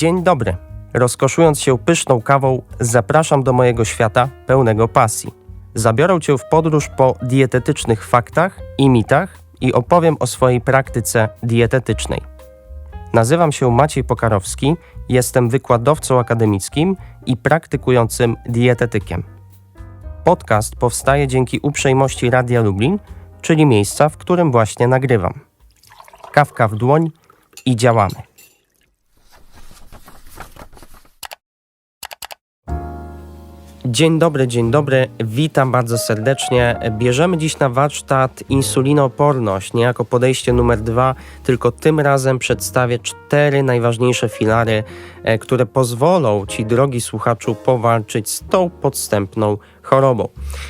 Dzień dobry. Rozkoszując się pyszną kawą, zapraszam do mojego świata pełnego pasji. Zabiorę Cię w podróż po dietetycznych faktach i mitach i opowiem o swojej praktyce dietetycznej. Nazywam się Maciej Pokarowski, jestem wykładowcą akademickim i praktykującym dietetykiem. Podcast powstaje dzięki uprzejmości Radia Lublin, czyli miejsca, w którym właśnie nagrywam. Kawka w dłoń i działamy. Dzień dobry, dzień dobry, witam bardzo serdecznie. Bierzemy dziś na warsztat insulinooporność, niejako podejście numer dwa, tylko tym razem przedstawię cztery najważniejsze filary, e, które pozwolą Ci, drogi słuchaczu, powalczyć z tą podstępną chorobą.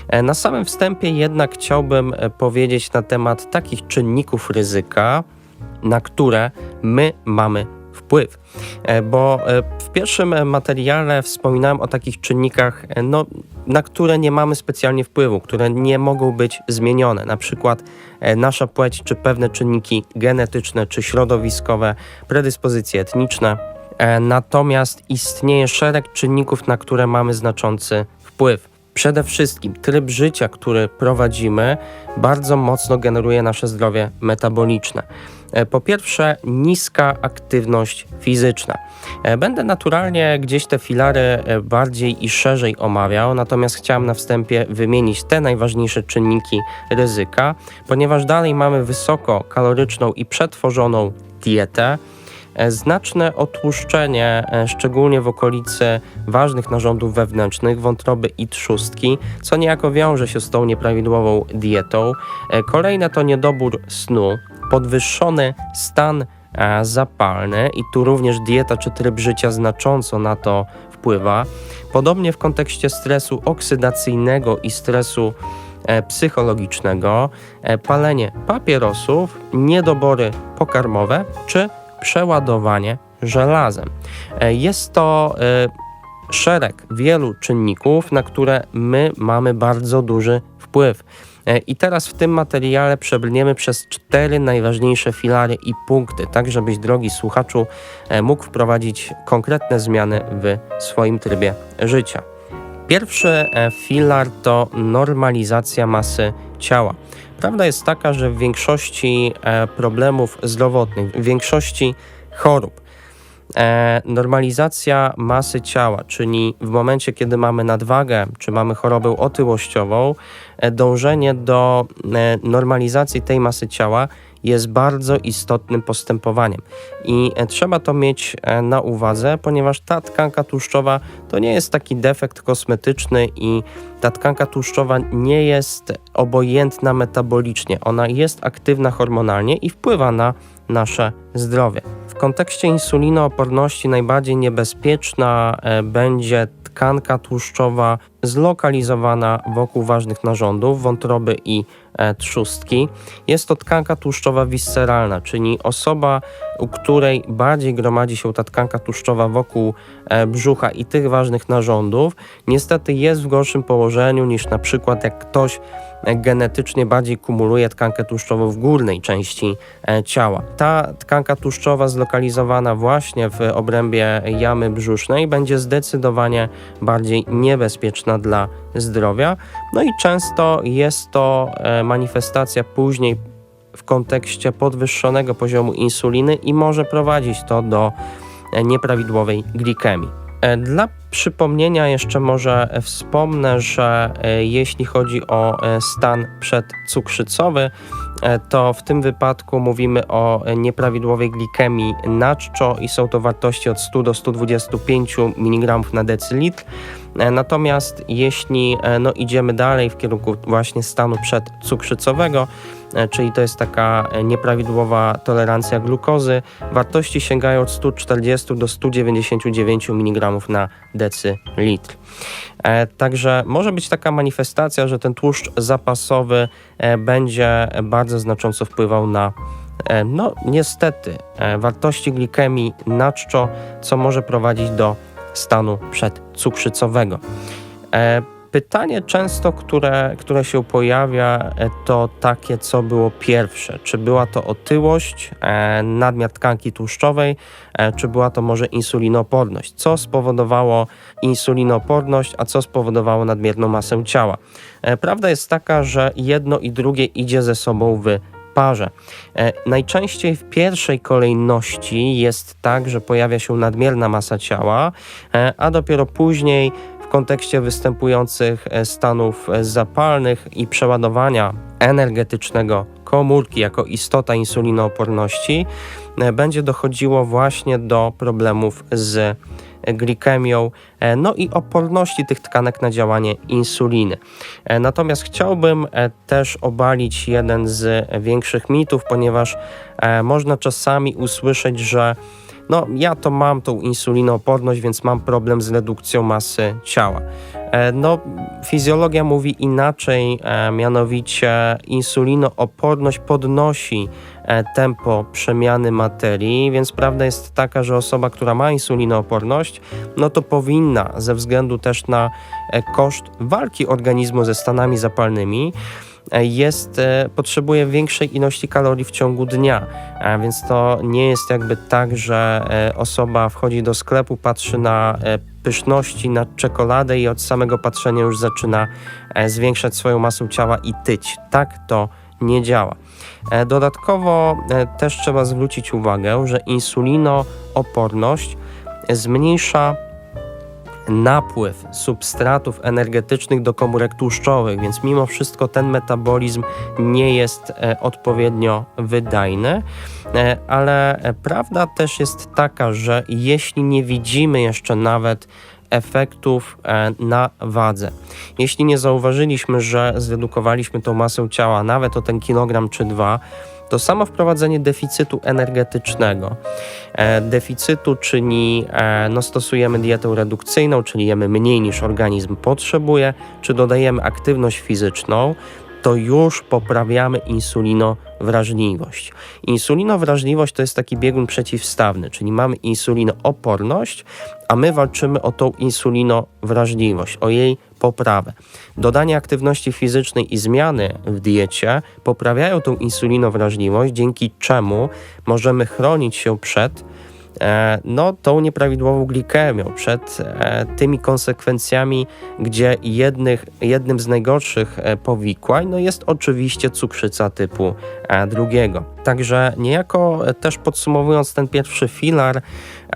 E, Na samym wstępie jednak chciałbym e, powiedzieć na temat takich czynników ryzyka, na które my mamy wpływ. E, Bo e, w pierwszym materiale wspominałem o takich czynnikach, e, no, na które nie mamy specjalnie wpływu, które nie mogą być zmienione, na przykład nasza płeć, czy pewne czynniki genetyczne, czy środowiskowe, predyspozycje etniczne. Natomiast istnieje szereg czynników, na które mamy znaczący wpływ. Przede wszystkim tryb życia, który prowadzimy, bardzo mocno generuje nasze zdrowie metaboliczne. E, Po pierwsze, niska aktywność fizyczna. E, Będę naturalnie gdzieś te filary e, bardziej i szerzej omawiał, natomiast chciałem na wstępie wymienić te najważniejsze czynniki ryzyka, ponieważ dalej mamy wysoko kaloryczną i przetworzoną dietę. E, Znaczne otłuszczenie, e, szczególnie w okolicy ważnych narządów wewnętrznych, wątroby i trzustki, co niejako wiąże się z tą nieprawidłową dietą. E, Kolejne to niedobór snu, podwyższony stan zapalny i tu również dieta czy tryb życia znacząco na to wpływa. Podobnie w kontekście stresu oksydacyjnego i stresu psychologicznego, palenie papierosów, niedobory pokarmowe czy przeładowanie żelazem. E, Jest to e, szereg wielu czynników, na które my mamy bardzo duży wpływ. E, I teraz w tym materiale przebrniemy przez cztery najważniejsze filary i punkty, tak żebyś, drogi słuchaczu, mógł wprowadzić konkretne zmiany w swoim trybie życia. Pierwszy filar to normalizacja masy ciała. Prawda jest taka, że w większości e, problemów zdrowotnych, w większości chorób, e, normalizacja masy ciała, czyli w momencie, kiedy mamy nadwagę, czy mamy chorobę otyłościową, e, dążenie do normalizacji tej masy ciała jest bardzo istotnym postępowaniem. I e, trzeba to mieć e, na uwadze, ponieważ ta tkanka tłuszczowa to nie jest taki defekt kosmetyczny i ta tkanka tłuszczowa nie jest obojętna metabolicznie. Ona jest aktywna hormonalnie i wpływa na nasze zdrowie. W kontekście insulinooporności najbardziej niebezpieczna e, będzie tkanka tłuszczowa zlokalizowana wokół ważnych narządów, wątroby i e, trzustki. Jest to tkanka tłuszczowa visceralna, czyli osoba, u której bardziej gromadzi się ta tkanka tłuszczowa wokół e, brzucha i tych ważnych narządów, niestety jest w gorszym położeniu niż na przykład jak ktoś e, genetycznie bardziej kumuluje tkankę tłuszczową w górnej części ciała. Ta tkanka tłuszczowa zlokalizowana właśnie w obrębie jamy brzusznej będzie zdecydowanie bardziej niebezpieczna dla zdrowia. No i często jest to e, manifestacja później w kontekście podwyższonego poziomu insuliny i może prowadzić to do e, nieprawidłowej glikemii. E, Dla przypomnienia jeszcze może wspomnę, że jeśli chodzi o stan przedcukrzycowy, to w tym wypadku mówimy o nieprawidłowej glikemii na czczo i są to wartości od 100 do 125 mg na decylitr. E, Natomiast jeśli e, no, idziemy dalej w kierunku właśnie stanu przedcukrzycowego, e, czyli to jest taka nieprawidłowa tolerancja glukozy, wartości sięgają od 140 do 199 mg na decylitr. Także może być taka manifestacja, że ten tłuszcz zapasowy będzie bardzo znacząco wpływał na no niestety wartości glikemii na czczo, co może prowadzić do stanu przedcukrzycowego. E, Pytanie często, które, które się pojawia, e, to takie, co było pierwsze. Czy była to otyłość, e, nadmiar tkanki tłuszczowej, czy była to może insulinoporność? Co spowodowało insulinoporność, a co spowodowało nadmierną masę ciała? Prawda jest taka, że jedno i drugie idzie ze sobą w parze. E, Najczęściej w pierwszej kolejności jest tak, że pojawia się nadmierna masa ciała, e, a dopiero później w kontekście występujących e, stanów zapalnych i przeładowania energetycznego komórki jako istota insulinooporności będzie dochodziło właśnie do problemów z glikemią, e, no i oporności tych tkanek na działanie insuliny. E, Natomiast chciałbym e, też obalić jeden z większych mitów, ponieważ można czasami usłyszeć, że no ja to mam tą insulinooporność, więc mam problem z redukcją masy ciała. E, No, fizjologia mówi inaczej, e, mianowicie insulinooporność podnosi e, tempo przemiany materii, więc prawda jest taka, że osoba, która ma insulinooporność, no to powinna ze względu też na koszt walki organizmu ze stanami zapalnymi, jest, e, potrzebuje większej ilości kalorii w ciągu dnia, a więc to nie jest jakby tak, że e, osoba wchodzi do sklepu, patrzy na e, pyszności, na czekoladę i od samego patrzenia już zaczyna e, zwiększać swoją masę ciała i tyć. Tak to nie działa. E, Dodatkowo e, też trzeba zwrócić uwagę, że insulinooporność zmniejsza napływ substratów energetycznych do komórek tłuszczowych, więc mimo wszystko ten metabolizm nie jest e, odpowiednio wydajny. E, Ale e, prawda też jest taka, że jeśli nie widzimy jeszcze nawet efektów na wadze, jeśli nie zauważyliśmy, że zredukowaliśmy tą masę ciała nawet o ten kilogram czy dwa, to samo wprowadzenie deficytu energetycznego, e, deficytu, czyli e, no, stosujemy dietę redukcyjną, czyli jemy mniej niż organizm potrzebuje, czy dodajemy aktywność fizyczną, to już poprawiamy insulinowrażliwość. Insulinowrażliwość to jest taki biegun przeciwstawny, czyli mamy insulinooporność, a my walczymy o tą insulinowrażliwość, o jej poprawę. Dodanie aktywności fizycznej i zmiany w diecie poprawiają tą insulinowrażliwość, dzięki czemu możemy chronić się przed e, no, tą nieprawidłową glikemią, przed e, tymi konsekwencjami, gdzie jednych, jednym z najgorszych e, powikłań no, jest oczywiście cukrzyca typu drugiego. Także niejako e, też podsumowując ten pierwszy filar,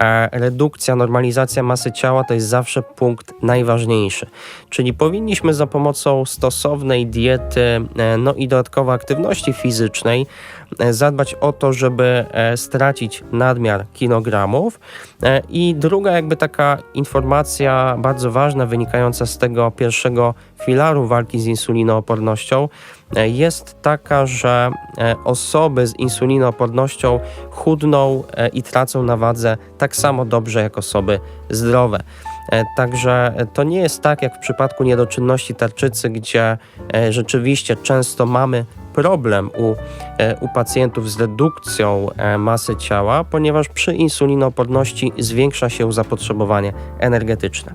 e, redukcja, normalizacja masy ciała to jest zawsze punkt najważniejszy. Czyli powinniśmy za pomocą stosownej diety, e, no i dodatkowej aktywności fizycznej e, zadbać o to, żeby e, stracić nadmiar kilogramów. E, I druga jakby taka informacja bardzo ważna wynikająca z tego pierwszego filaru walki z insulinoopornością e, jest taka, że e, osoby z insulinoopornością chudną e, i tracą na wadze tak samo dobrze jak osoby zdrowe. E, Także to nie jest tak jak w przypadku niedoczynności tarczycy, gdzie rzeczywiście często mamy problem u, e, u pacjentów z redukcją e, masy ciała, ponieważ przy insulinooporności zwiększa się zapotrzebowanie energetyczne.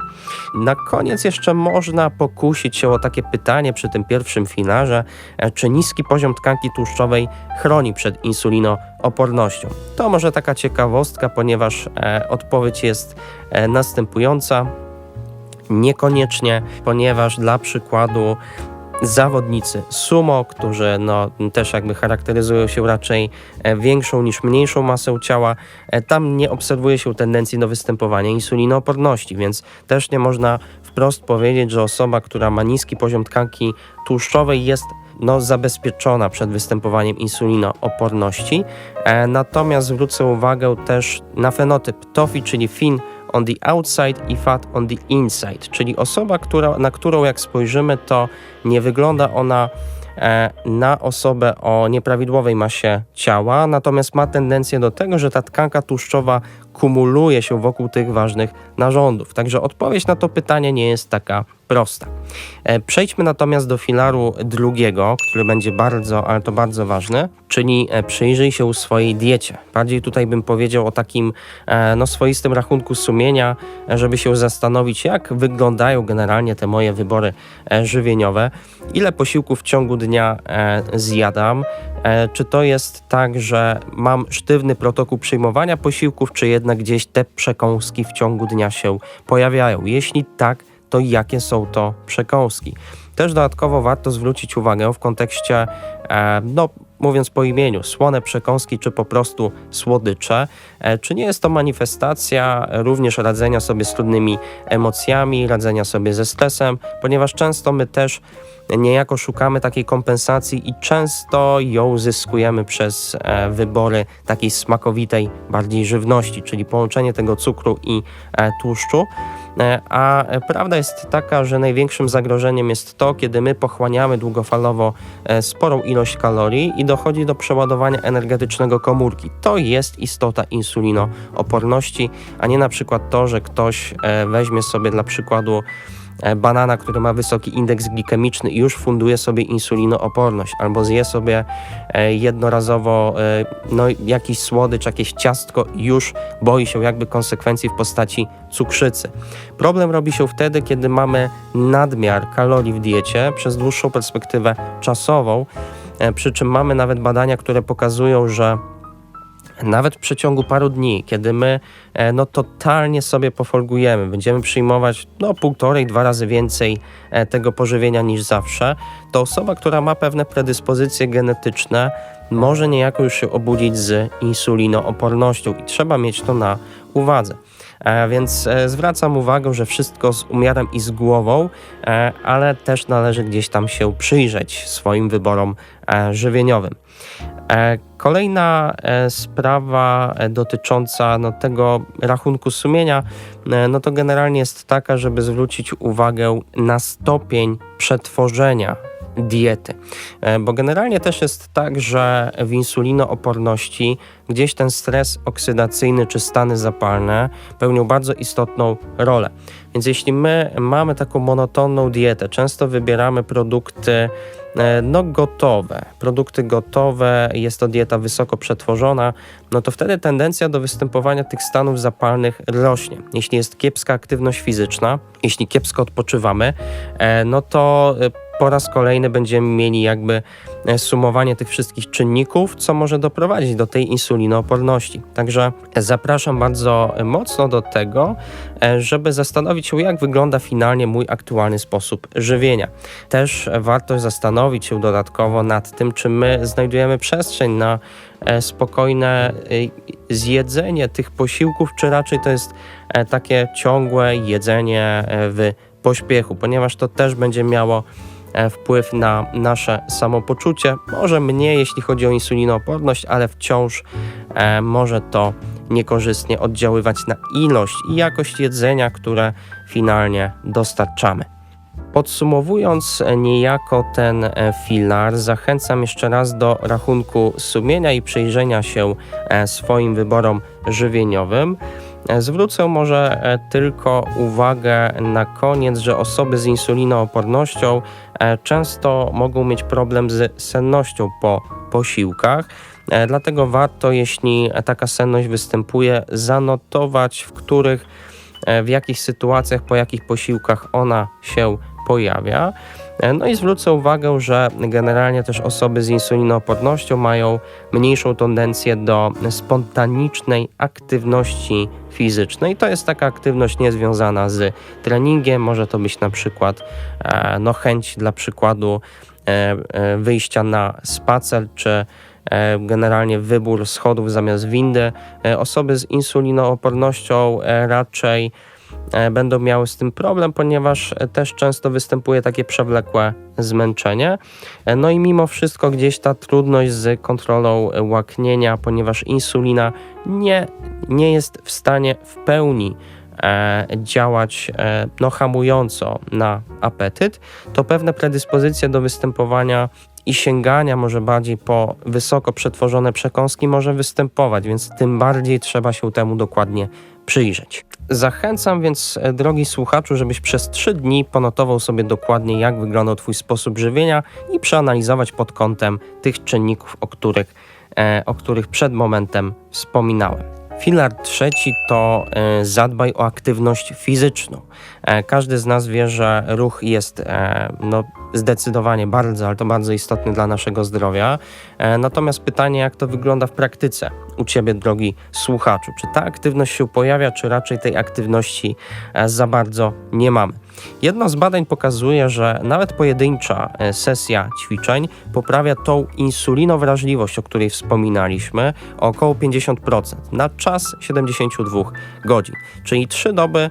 Na koniec jeszcze można pokusić się o takie pytanie przy tym pierwszym filarze, e, czy niski poziom tkanki tłuszczowej chroni przed insulinoopornością. To może taka ciekawostka, ponieważ odpowiedź jest następująca. Niekoniecznie, ponieważ dla przykładu zawodnicy sumo, którzy no, też jakby charakteryzują się raczej e, większą niż mniejszą masą ciała, e, tam nie obserwuje się tendencji do występowania insulinooporności, więc też nie można wprost powiedzieć, że osoba, która ma niski poziom tkanki tłuszczowej jest no, zabezpieczona przed występowaniem insulinooporności. E, natomiast zwrócę uwagę też na fenotyp TOFI, czyli FIN on the outside i fat on the inside, czyli osoba, która, na którą jak spojrzymy, to nie wygląda ona e, na osobę o nieprawidłowej masie ciała, natomiast ma tendencję do tego, że ta tkanka tłuszczowa kumuluje się wokół tych ważnych narządów. Także odpowiedź na to pytanie nie jest taka prosta. E, Przejdźmy natomiast do filaru drugiego, który będzie bardzo, ale to bardzo ważny, czyli e, przyjrzyj się swojej diecie. Bardziej tutaj bym powiedział o takim e, no, swoistym rachunku sumienia, żeby się zastanowić, jak wyglądają generalnie te moje wybory żywieniowe, ile posiłków w ciągu dnia zjadam, czy to jest tak, że mam sztywny protokół przyjmowania posiłków, czy jednak gdzieś te przekąski w ciągu dnia się pojawiają. Jeśli tak, to jakie są to przekąski. Też dodatkowo warto zwrócić uwagę w kontekście, e, no mówiąc po imieniu, słone przekąski czy po prostu słodycze, e, czy nie jest to manifestacja również radzenia sobie z trudnymi emocjami, radzenia sobie ze stresem, ponieważ często my też niejako szukamy takiej kompensacji i często ją zyskujemy przez e, wybory takiej smakowitej bardziej żywności, czyli połączenie tego cukru i e, tłuszczu. E, A prawda jest taka, że największym zagrożeniem jest to, kiedy my pochłaniamy długofalowo sporą ilość kalorii i dochodzi do przeładowania energetycznego komórki. To jest istota insulinooporności, a nie na przykład to, że ktoś weźmie sobie dla przykładu banana, który ma wysoki indeks glikemiczny i już funduje sobie insulinooporność, albo zje sobie e, jednorazowo e, no, jakiś słodycz, jakieś ciastko i już boi się jakby konsekwencji w postaci cukrzycy. Problem robi się wtedy, kiedy mamy nadmiar kalorii w diecie przez dłuższą perspektywę czasową, e, przy czym mamy nawet badania, które pokazują, że nawet w przeciągu paru dni, kiedy my e, no, totalnie sobie pofolgujemy, będziemy przyjmować no, półtorej, dwa razy więcej e, tego pożywienia niż zawsze, to osoba, która ma pewne predyspozycje genetyczne, może niejako już się obudzić z insulinoopornością i trzeba mieć to na uwadze. E, Więc zwracam uwagę, że wszystko z umiarem i z głową, ale też należy gdzieś tam się przyjrzeć swoim wyborom żywieniowym. E, Kolejna e, sprawa e, dotycząca no, tego rachunku sumienia, no to generalnie jest taka, żeby zwrócić uwagę na stopień przetworzenia diety. E, Bo generalnie też jest tak, że w insulinooporności gdzieś ten stres oksydacyjny czy stany zapalne pełnią bardzo istotną rolę. Więc jeśli my mamy taką monotonną dietę, często wybieramy produkty e, no gotowe, produkty gotowe, jest to dieta wysoko przetworzona, no to wtedy tendencja do występowania tych stanów zapalnych rośnie. Jeśli jest kiepska aktywność fizyczna, jeśli kiepsko odpoczywamy, e, no to po raz kolejny będziemy mieli jakby e, sumowanie tych wszystkich czynników, co może doprowadzić do tej insulinooporności. Także zapraszam bardzo mocno do tego, e, żeby zastanowić się, jak wygląda finalnie mój aktualny sposób żywienia. Też warto zastanowić się dodatkowo nad tym, czy my znajdujemy przestrzeń na e, spokojne e, zjedzenie tych posiłków, czy raczej to jest e, takie ciągłe jedzenie e, w pośpiechu, ponieważ to też będzie miało e, wpływ na nasze samopoczucie. Może mniej, jeśli chodzi o insulinooporność, ale wciąż e, może to niekorzystnie oddziaływać na ilość i jakość jedzenia, które finalnie dostarczamy. Podsumowując e, niejako ten e, filar, zachęcam jeszcze raz do rachunku sumienia i przyjrzenia się e, swoim wyborom żywieniowym. E, Zwrócę może e, tylko uwagę na koniec, że osoby z insulinoopornością e, często mogą mieć problem z sennością po posiłkach. E, Dlatego warto, jeśli taka senność występuje, zanotować, w których, e, w jakich sytuacjach, po jakich posiłkach ona się pojawia. E, No i zwrócę uwagę, że generalnie też osoby z insulinoopornością mają mniejszą tendencję do spontanicznej aktywności fizycznej. To jest taka aktywność niezwiązana z treningiem. Może to być na przykład e, no, chęć dla przykładu e, wyjścia na spacer, czy generalnie wybór schodów zamiast windy. Osoby z insulinoopornością raczej będą miały z tym problem, ponieważ e, też często występuje takie przewlekłe zmęczenie. E, No i mimo wszystko gdzieś ta trudność z kontrolą e, łaknienia, ponieważ insulina nie, nie jest w stanie w pełni e, działać e, no, hamująco na apetyt, to pewne predyspozycje do występowania i sięgania może bardziej po wysoko przetworzone przekąski może występować, więc tym bardziej trzeba się temu dokładnie przyjrzeć. Zachęcam więc, e, drogi słuchaczu, żebyś przez 3 dni ponotował sobie dokładnie, jak wyglądał Twój sposób żywienia i przeanalizować pod kątem tych czynników, o których, e, o których przed momentem wspominałem. Filar trzeci to e, zadbaj o aktywność fizyczną. E, Każdy z nas wie, że ruch jest e, no, zdecydowanie bardzo, ale to bardzo istotny dla naszego zdrowia. E, Natomiast pytanie, jak to wygląda w praktyce u Ciebie, drogi słuchaczu? Czy ta aktywność się pojawia, czy raczej tej aktywności za bardzo nie mamy? Jedno z badań pokazuje, że nawet pojedyncza sesja ćwiczeń poprawia tą insulinowrażliwość, o której wspominaliśmy, o około 50% na czas 72 godzin. Czyli 3 doby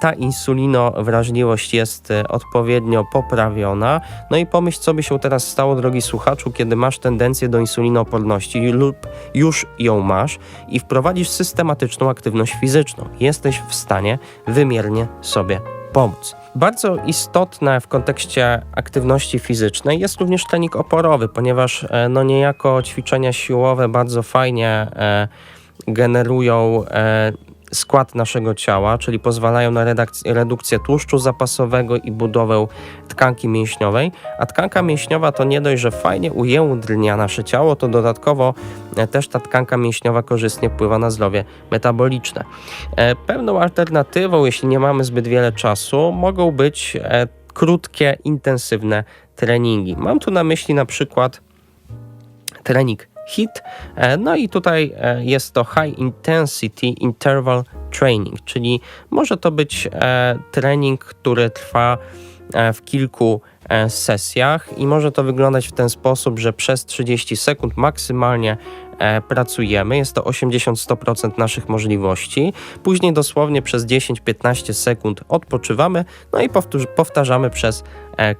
ta insulinowrażliwość jest e, odpowiednio poprawiona. No i pomyśl, co by się teraz stało, drogi słuchaczu, kiedy masz tendencję do insulinooporności lub już ją masz i wprowadzisz systematyczną aktywność fizyczną. Jesteś w stanie wymiernie sobie pomóc. Bardzo istotne w kontekście aktywności fizycznej jest również trening oporowy, ponieważ e, no niejako ćwiczenia siłowe bardzo fajnie e, generują e, skład naszego ciała, czyli pozwalają na redukcję tłuszczu zapasowego i budowę tkanki mięśniowej, a tkanka mięśniowa to nie dość, że fajnie ujędrnia nasze ciało, to dodatkowo e, też ta tkanka mięśniowa korzystnie wpływa na zdrowie metaboliczne. E, Pewną alternatywą, jeśli nie mamy zbyt wiele czasu, mogą być e, krótkie, intensywne treningi. Mam tu na myśli na przykład trening HIT. E, No i tutaj e, jest to High Intensity Interval Training, czyli może to być e, trening, który trwa w kilku sesjach i może to wyglądać w ten sposób, że przez 30 sekund maksymalnie pracujemy. Jest to 80-100% naszych możliwości. Później dosłownie przez 10-15 sekund odpoczywamy, no i powtarzamy przez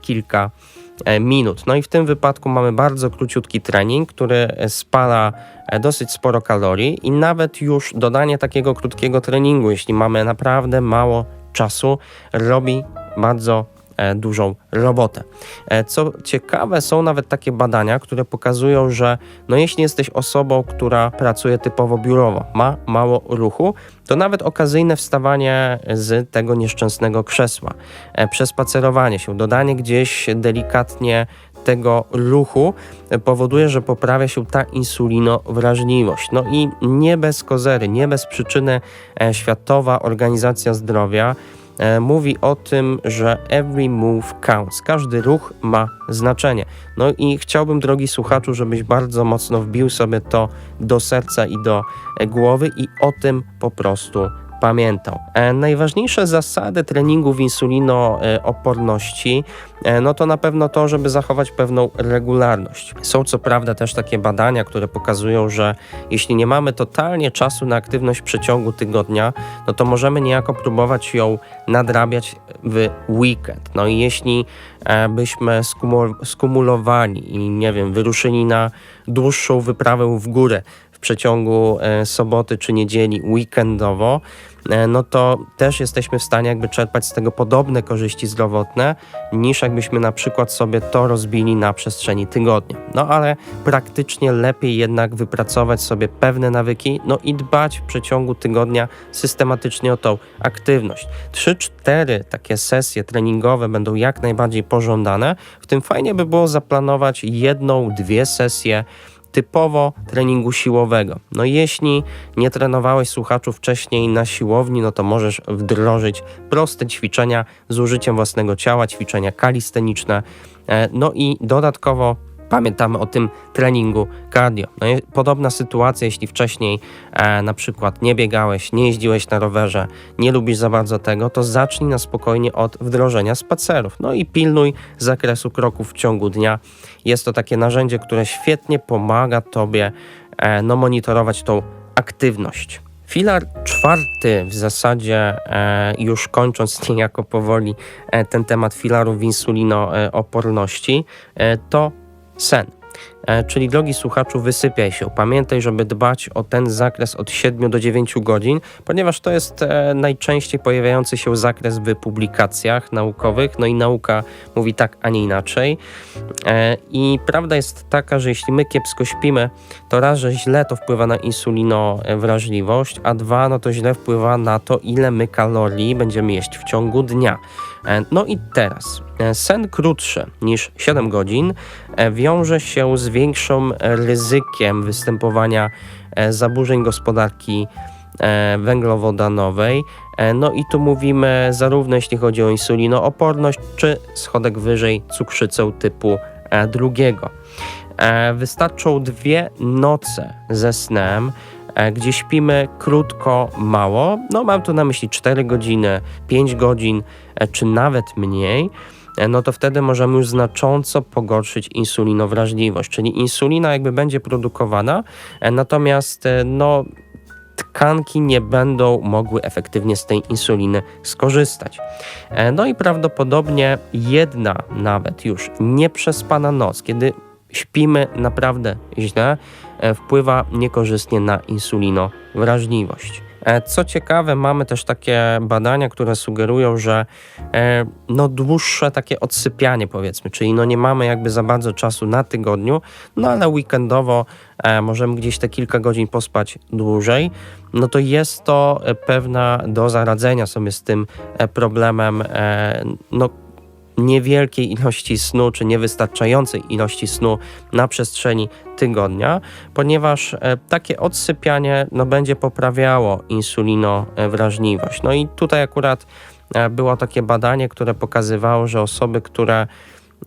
kilka e, minut. No i w tym wypadku mamy bardzo króciutki trening, który e, spala e, dosyć sporo kalorii i nawet już dodanie takiego krótkiego treningu, jeśli mamy naprawdę mało czasu, robi bardzo e, dużą robotę. E, Co ciekawe, są nawet takie badania, które pokazują, że no jeśli jesteś osobą, która pracuje typowo biurowo, ma mało ruchu, to nawet okazyjne wstawanie z tego nieszczęsnego krzesła, e, przespacerowanie się, dodanie gdzieś delikatnie tego ruchu e, powoduje, że poprawia się ta insulinowrażliwość. No i nie bez kozery, nie bez przyczyny e, Światowa Organizacja Zdrowia e, mówi o tym, że every move counts. Każdy ruch ma znaczenie. No i chciałbym, drogi słuchaczu, żebyś bardzo mocno wbił sobie to do serca i do e, głowy i o tym po prostu pamiętał. E, najważniejsze zasady treningów insulinooporności e, no to na pewno to, żeby zachować pewną regularność. Są co prawda też takie badania, które pokazują, że jeśli nie mamy totalnie czasu na aktywność w przeciągu tygodnia, no to możemy niejako próbować ją nadrabiać w weekend. No i jeśli e, byśmy skumu- skumulowali i nie wiem, wyruszyli na dłuższą wyprawę w górę w przeciągu e, soboty czy niedzieli weekendowo, e, no to też jesteśmy w stanie jakby czerpać z tego podobne korzyści zdrowotne, niż jakbyśmy na przykład sobie to rozbili na przestrzeni tygodnia. No ale praktycznie lepiej jednak wypracować sobie pewne nawyki, no i dbać w przeciągu tygodnia systematycznie o tą aktywność. 3-4 takie sesje treningowe będą jak najbardziej pożądane, w tym fajnie by było zaplanować jedną, dwie sesje typowo treningu siłowego. No jeśli nie trenowałeś słuchaczu wcześniej na siłowni, no to możesz wdrożyć proste ćwiczenia z użyciem własnego ciała, ćwiczenia kalisteniczne. E, No i dodatkowo pamiętamy o tym treningu cardio. No podobna sytuacja, jeśli wcześniej e, na przykład nie biegałeś, nie jeździłeś na rowerze, nie lubisz za bardzo tego, to zacznij na spokojnie od wdrożenia spacerów. No i pilnuj zakresu kroków w ciągu dnia. Jest to takie narzędzie, które świetnie pomaga Tobie e, no, monitorować tą aktywność. Filar czwarty, w zasadzie e, już kończąc niejako powoli e, ten temat filarów insulinooporności, e, to sen. E, Czyli drogi słuchaczu, wysypiaj się. Pamiętaj, żeby dbać o ten zakres od 7 do 9 godzin, ponieważ to jest e, najczęściej pojawiający się zakres w publikacjach naukowych. No i nauka mówi tak, a nie inaczej. E, I prawda jest taka, że jeśli my kiepsko śpimy, to raz, że źle to wpływa na insulinowrażliwość, a dwa, no to źle wpływa na to, ile my kalorii będziemy jeść w ciągu dnia. E, No i teraz, e, sen krótszy niż 7 godzin e, wiąże się z większym ryzykiem występowania zaburzeń gospodarki węglowodanowej. No i tu mówimy zarówno jeśli chodzi o insulinooporność, czy schodek wyżej cukrzycę typu drugiego. Wystarczą dwie noce ze snem, gdzie śpimy krótko, mało. No mam tu na myśli 4 godziny, 5 godzin, czy nawet mniej. e, No to wtedy możemy już znacząco pogorszyć insulinowrażliwość, czyli insulina jakby będzie produkowana, e, natomiast e, no tkanki nie będą mogły efektywnie z tej insuliny skorzystać. E, No i prawdopodobnie jedna nawet już nieprzespana noc, kiedy śpimy naprawdę źle, e, wpływa niekorzystnie na insulinowrażliwość. E, Co ciekawe, mamy też takie badania, które sugerują, że e, no dłuższe takie odsypianie powiedzmy, czyli no nie mamy jakby za bardzo czasu na tygodniu, no ale weekendowo e, możemy gdzieś te kilka godzin pospać dłużej, no to jest to pewna doza radzenia sobie z tym problemem no niewielkiej ilości snu, czy niewystarczającej ilości snu na przestrzeni tygodnia, ponieważ e, takie odsypianie no, będzie poprawiało insulinowrażliwość. No i tutaj akurat e, było takie badanie, które pokazywało, że osoby, które,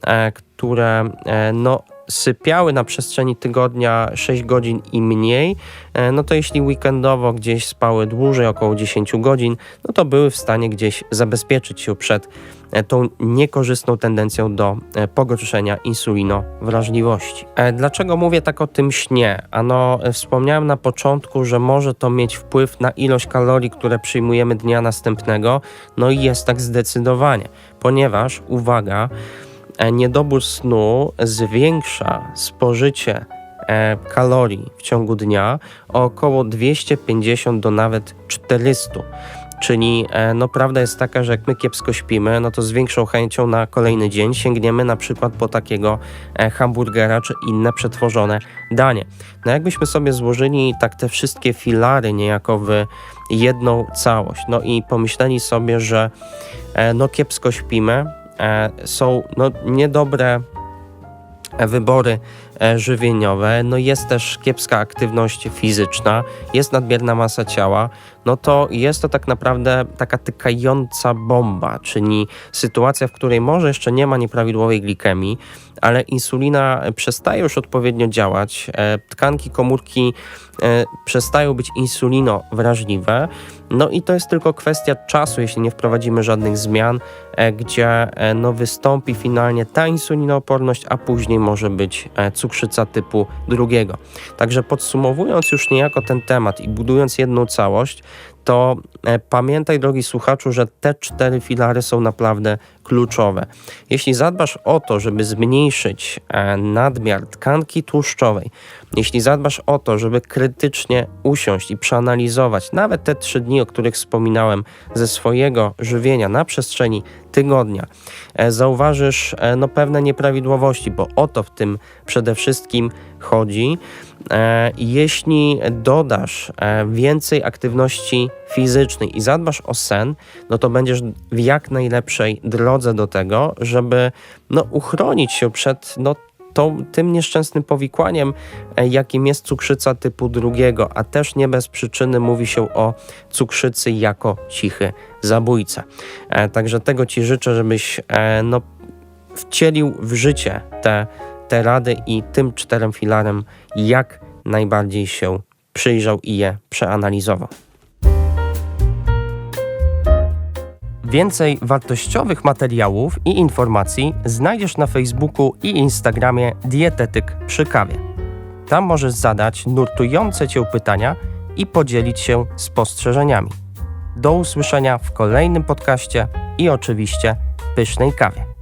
e, które no, sypiały na przestrzeni tygodnia 6 godzin i mniej, e, no to jeśli weekendowo gdzieś spały dłużej, około 10 godzin, no to były w stanie gdzieś zabezpieczyć się przed e, tą niekorzystną tendencją do e, pogorszenia insulinowrażliwości. Dlaczego mówię tak o tym śnie? Ano, wspomniałem na początku, że może to mieć wpływ na ilość kalorii, które przyjmujemy dnia następnego, no i jest tak zdecydowanie, ponieważ, uwaga, niedobór snu zwiększa spożycie e, kalorii w ciągu dnia o około 250 do nawet 400. Czyli e, no prawda jest taka, że jak my kiepsko śpimy, no to z większą chęcią na kolejny dzień sięgniemy na przykład po takiego e, hamburgera czy inne przetworzone danie. No jakbyśmy sobie złożyli tak te wszystkie filary niejako w jedną całość, no i pomyśleli sobie, że e, no kiepsko śpimy, e, są no niedobre e, wybory e, żywieniowe, no jest też kiepska aktywność fizyczna, jest nadmierna masa ciała, no to jest to tak naprawdę taka tykająca bomba, czyli sytuacja, w której może jeszcze nie ma nieprawidłowej glikemii, ale insulina przestaje już odpowiednio działać, e, tkanki komórki e, przestają być insulinowrażliwe, no i to jest tylko kwestia czasu, jeśli nie wprowadzimy żadnych zmian, e, gdzie no, wystąpi finalnie ta insulinooporność, a później może być cukrzyca typu drugiego. Także podsumowując już niejako ten temat i budując jedną całość, to e, pamiętaj, drogi słuchaczu, że te cztery filary są naprawdę kluczowe. Jeśli zadbasz o to, żeby zmniejszyć e, nadmiar tkanki tłuszczowej, jeśli zadbasz o to, żeby krytycznie usiąść i przeanalizować nawet te trzy dni, o których wspominałem, ze swojego żywienia na przestrzeni tygodnia, e, zauważysz no, pewne nieprawidłowości, bo o to w tym przede wszystkim chodzi. E, Jeśli dodasz e, więcej aktywności fizycznej i zadbasz o sen, no to będziesz w jak najlepszej drodze do tego, żeby no, uchronić się przed no, tą, tym nieszczęsnym powikłaniem, e, jakim jest cukrzyca typu drugiego, a też nie bez przyczyny mówi się o cukrzycy jako cichy zabójca. Także tego Ci życzę, żebyś no, wcielił w życie te, te rady i tym czterem filarem jak najbardziej się przyjrzał i je przeanalizował. Więcej wartościowych materiałów i informacji znajdziesz na Facebooku i Instagramie Dietetyk przy kawie. Tam możesz zadać nurtujące Cię pytania i podzielić się spostrzeżeniami. Do usłyszenia w kolejnym podcaście i oczywiście pysznej kawie.